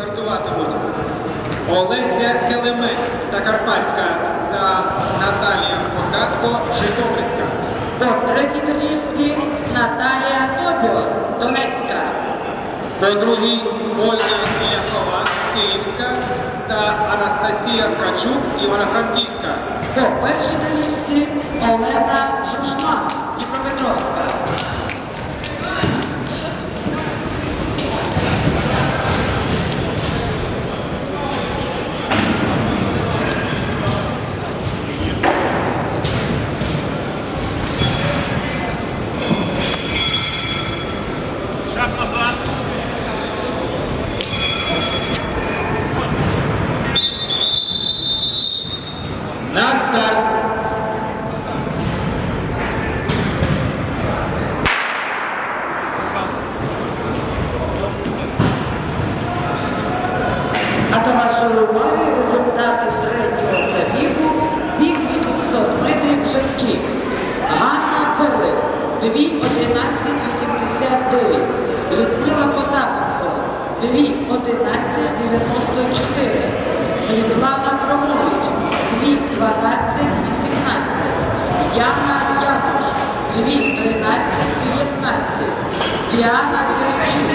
стартуватимуть Олеся Келемець, Закарпатська та Наталія Фокатко, Житомирська. По третій місці Наталія Тобіо, Донецька. По другій Ольга Ляхова, Київська та Анастасія Ткачук, Івано-Франківська. По першому місці Олена Жушман, Дніпропетровська. Шаг назад. На старт! А до вашої уваги результати третього забігу бік 800 метрів жінків. Ганна Пилип, 2.11.89. Людмила Потапенко, 2.11.94. Світлана Фромович, 2.12.18. Яна Януш, 2.13.19. Діана Киричук,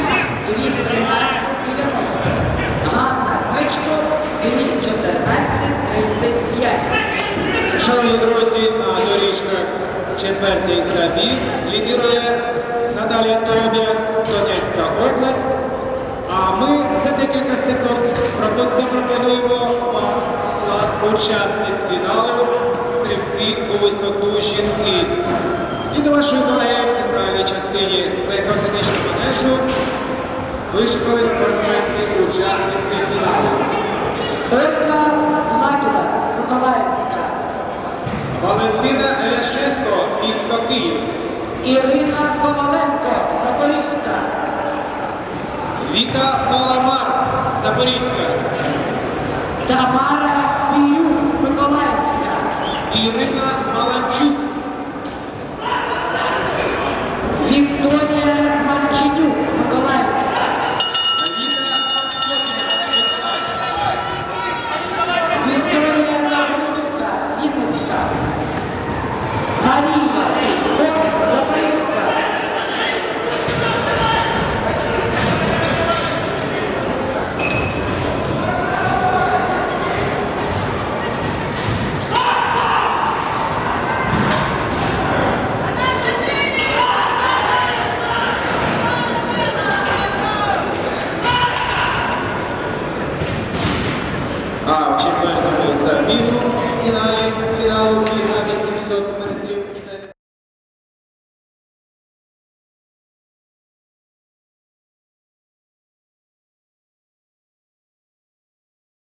Наталія Тобіас, Донецька область. А ми за декілька секунд пропо- запропонуємо склад учасниць фіналу стрибки у висоту жінки. І до вашої уваги в центральній частині легкоатлетичного манежу вишикали спортсменки учасниці фіналу. Ольга Лакіна, Миколаївська. Валентина Ляшенко, місто Київ. Ірина Коваленко, Запорізька. Віта Маламар, Запорізька. Тамара. Ірина